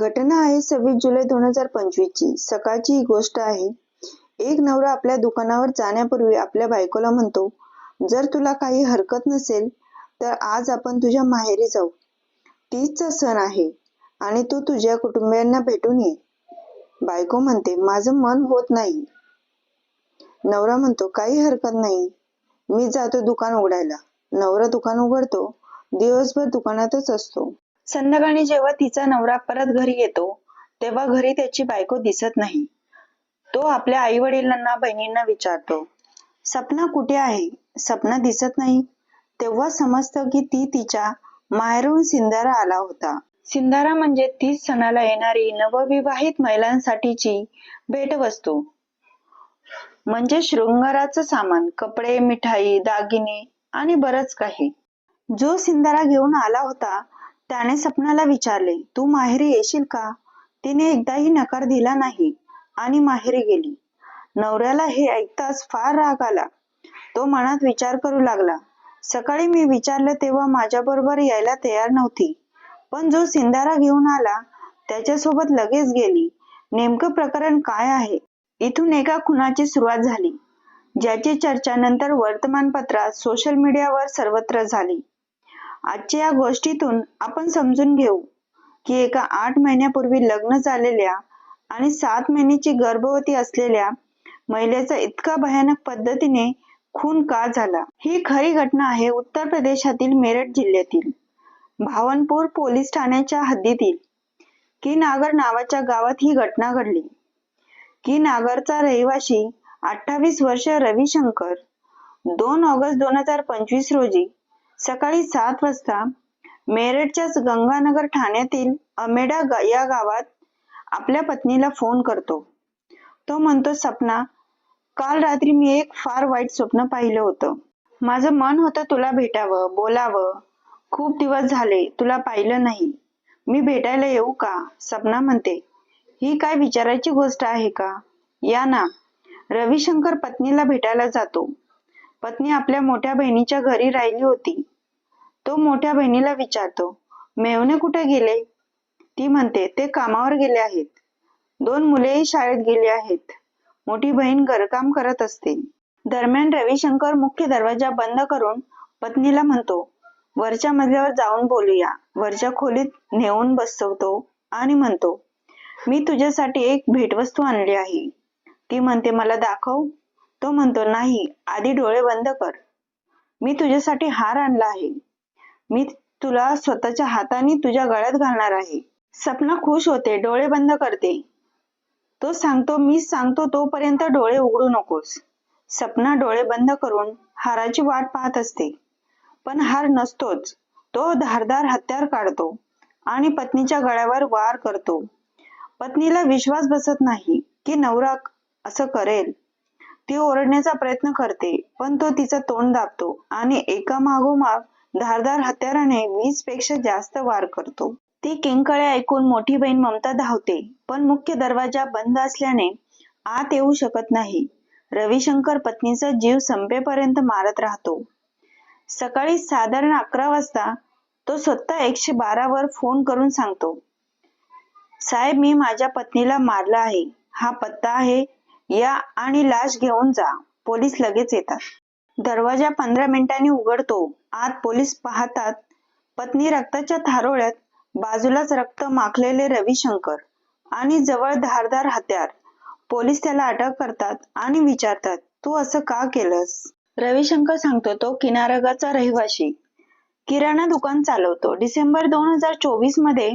घटना आहे सव्वीस जुलै दोन हजार पंचवीस ची सकाळची ही गोष्ट आहे. एक नवरा आपल्या दुकानावर जाण्यापूर्वी आपल्या बायकोला म्हणतो जर तुला काही हरकत नसेल तर आज आपण तुझ्या माहेरी जाऊ. तीजचा सण आहे आणि तू तुझ्या कुटुंबियांना भेटून ये. बायको म्हणते माझं मन होत नाही. नवरा म्हणतो काही हरकत नाही. मी जातो दुकान उघडायला. नवरा दुकान उघडतो. दिवसभर दुकानातच असतो. संध्याकाळी जेव्हा तिचा नवरा परत घरी येतो तेव्हा घरी त्याची बायको दिसत नाही. तो आपल्या आई वडिलांना बहिणींना विचारतो सपना कुठे आहे? सपना दिसत नाही. तेव्हा समजतं की ती तिच्या माहेरून सिंधारा आला होता. सिंधारा म्हणजे तीच सणाला येणारी नवविवाहित महिलांसाठीची भेटवस्तू. म्हणजे शृंगाराचं सामान कपडे मिठाई दागिने आणि बरंच काही. जो सिंधारा घेऊन आला होता त्याने सपनाला विचारले तू माहेरी येशील का? तिने एकदाही नकार दिला नाही आणि माहेरी गेली. नवऱ्याला हे ऐकताच फार राग आला. तो मनात विचार करू लागला. सकाळी मी विचारलं तेव्हा माझ्या बरोबर यायला तयार नव्हती. पण जो सिंधारा घेऊन आला त्याच्यासोबत लगेच गेली. नेमकं प्रकरण काय आहे? इथून एका खुनाची सुरुवात झाली ज्याची चर्चा नंतर वर्तमानपत्रात सोशल मीडियावर सर्वत्र झाली. आजच्या या गोष्टीतून आपण समजून घेऊ की एका आठ महिन्यापूर्वी लग्न झालेल्या आणि सात महिन्याची गर्भवती असलेल्या महिलेचा इतका भयानक पद्धतीने खून का झाला? ही खरी घटना आहे उत्तर प्रदेशातील मेरठ जिल्ह्यातील भावनपूर पोलीस ठाण्याच्या हद्दीतील की नागर नावाच्या गावात ही घटना घडली. की नागरचा रहिवासी अठ्ठावीस वर्ष रविशंकर दोन ऑगस्ट दोन हजार पंचवीस रोजी सकाळी सात वाजता मेरठच्याच गंगानगर ठाण्यातील अमेडा या गावात आपल्या पत्नीला फोन करतो. तो म्हणतो सपना काल रात्री मी एक फार वाईट स्वप्न पाहिलं होतं. माझं मन होतं तुला भेटावं बोलावं. खूप दिवस झाले तुला पाहिलं नाही. मी भेटायला येऊ का? सपना म्हणते. ही काय विचारायची गोष्ट आहे का? या ना रविशंकर पत्नीला भेटायला जातो. पत्नी आपल्या मोठ्या बहिणीच्या घरी राहिली होती. तो मोठ्या बहिणीला विचारतो मेवणे कुठे गेले? ती म्हणते ते कामावर गेले आहेत. दोन मुलेही शाळेत गेली आहेत. मोठी बहीण घरकाम करत असते. दरम्यान रविशंकर मुख्य दरवाजा बंद करून पत्नीला म्हणतो वरच्या मजल्यावर जाऊन बोलूया. वरच्या खोलीत नेऊन बसवतो. आणि म्हणतो मी तुझ्यासाठी एक भेटवस्तू आणली आहे. ती म्हणते मला दाखव. तो म्हणतो नाही. आधी डोळे बंद कर. मी तुझ्यासाठी हार आणला आहे. मी तुला स्वतःच्या हाताने तुझ्या गळ्यात घालणार आहे. सपना खुश होते डोळे बंद करते. तो सांगतो मी सांगतो तोपर्यंत डोळे उघडू नकोस. सपना डोळे बंद करून हाराची वाट पाहत असते. पण हार नसतोच तो धारदार हत्यार काढतो आणि पत्नीच्या गळ्यावर वार करतो. पत्नीला विश्वास बसत नाही की नवरा असं करेल. ती ओरडण्याचा प्रयत्न करते पण तो तिचं तोंड दाबतो आणि एका मागोमाग धारदार हत्याराने वीसपेक्षा जास्त वार करतो. ती किंकाळे ऐकून मोठी बहीण ममता धावते पण मुख्य दरवाजा बंद असल्याने आत येऊ शकत नाही. रविशंकर पत्नीचा जीव संपेपर्यंत मारत राहतो. सकाळी साधारण अकरा वाजता तो स्वतः एकशे बारा वर फोन करून सांगतो साहेब मी माझ्या पत्नीला मारला आहे. हा पत्ता आहे. या आणि लाश घेऊन जा. पोलीस लगेच येतात. दरवाजा पंधरा मिनिटांनी उघडतो. आत पोलीस पाहतात पत्नी रक्ताच्या थारोळ्यात बाजूलाच रक्त माखलेले रविशंकर आणि जवळ धारदार हत्यार. पोलीस त्याला अटक करतात आणि विचारतात तू असं का केलंस? रविशंकर सांगतो तो किनारगाचा रहिवाशी. किराणा दुकान चालवतो. डिसेंबर दोन हजार चोवीसमध्ये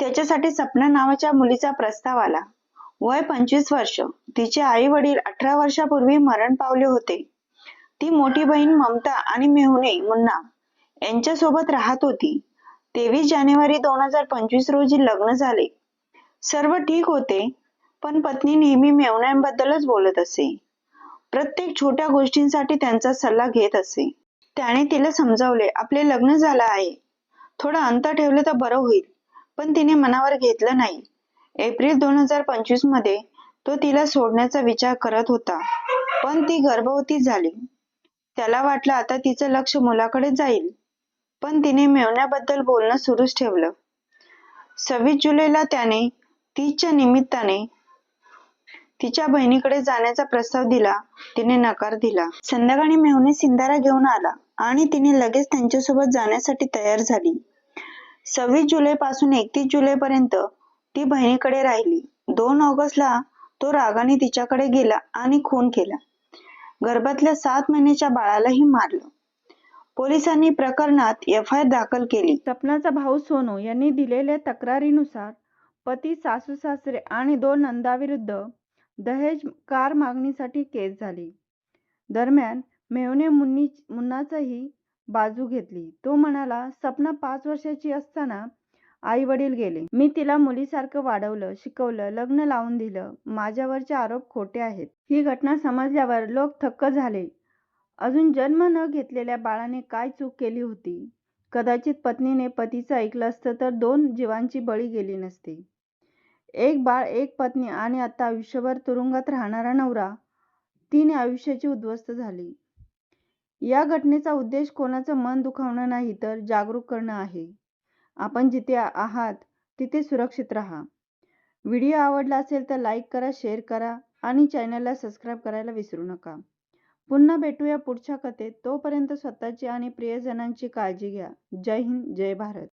त्याच्यासाठी सपना नावाच्या मुलीचा प्रस्ताव आला. वय पंचवीस वर्ष. तिचे आई वडील अठरा वर्षापूर्वी मरण पावले होते. ती मोठी बहीण ममता आणि मेहुणे मुन्ना यांच्या सोबत राहत होती. तेवीस जानेवारी दोन हजार पंचवीस रोजी लग्न झाले. सर्व ठीक होते पण पत्नी नेहमी मेवण्यांबद्दलच बोलत असे. प्रत्येक छोट्या गोष्टींसाठी त्यांचा सल्ला घेत असे. त्याने तिला समजावले आपले लग्न झालं आहे. थोडं अंतर ठेवलं तर बरं होईल पण तिने मनावर घेतलं नाही. एप्रिल दोन हजार पंचवीसमध्ये तो तिला सोडण्याचा विचार करत होता पण ती गर्भवती झाली. त्याला वाटलं आता तिचं लक्ष मुलाकडे जाईल. पण तिने मेवण्याबद्दल बोलणं सुरूच ठेवलं. सव्वीस जुलैला त्याने तिच्या निमित्ताने तिच्या बहिणीकडे जाण्याचा प्रस्ताव दिला. तिने नकार दिला. संध्याकाळी मेहुणे सिंधारा घेऊन आला आणि तिने लगेच त्यांच्यासोबत जाण्यासाठी तयार झाली. सव्वीस जुलै पासून एकतीस जुलै पर्यंत ती बहिणीकडे राहिली. दोन ऑगस्टला तो रागाने तिच्याकडे गेला आणि खून केला. गर्भातल्या सात महिन्याच्या बाळालाही मारलं. पोलिसांनी प्रकरणात एफ आय आर दाखल केली. सपनाचा भाऊ सोनू यांनी दिलेल्या तक्रारीनुसार पती सासू सासरे आणि दोन नंदाविरुद्ध दहेज कार मागणीसाठी केस झाली. दरम्यान मेहने मुन्नी मुन्नाचाही बाजू घेतली. तो म्हणाला सपना पाच वर्षाची असताना आई वडील गेले. मी तिला मुलीसारखं वाढवलं शिकवलं लग्न लावून दिलं. माझ्यावरचे आरोप खोटे आहेत. ही घटना समजल्यावर लोक थक्क झाले. अजून जन्म न घेतलेल्या बाळाने काय चूक केली होती? कदाचित पत्नीने पतीचं ऐकलं असतं तर दोन जीवांची बळी गेली नसती. एक बाळ एक पत्नी आणि आता आयुष्यभर तुरुंगात राहणारा नवरा तिने आयुष्याची उद्ध्वस्त झाली. या घटनेचा उद्देश कोणाचं मन दुखावणं नाही तर जागरूक करणं आहे. आपण जिथे आहात तिथे सुरक्षित राहा. व्हिडिओ आवडला असेल तर लाईक करा शेअर करा आणि चॅनलला सबस्क्राईब करायला विसरू नका. पुन्हा भेटूया पुढच्या कथेत. तोपर्यंत स्वतःची आणि प्रियजनांची काळजी घ्या. जय हिंद जय भारत.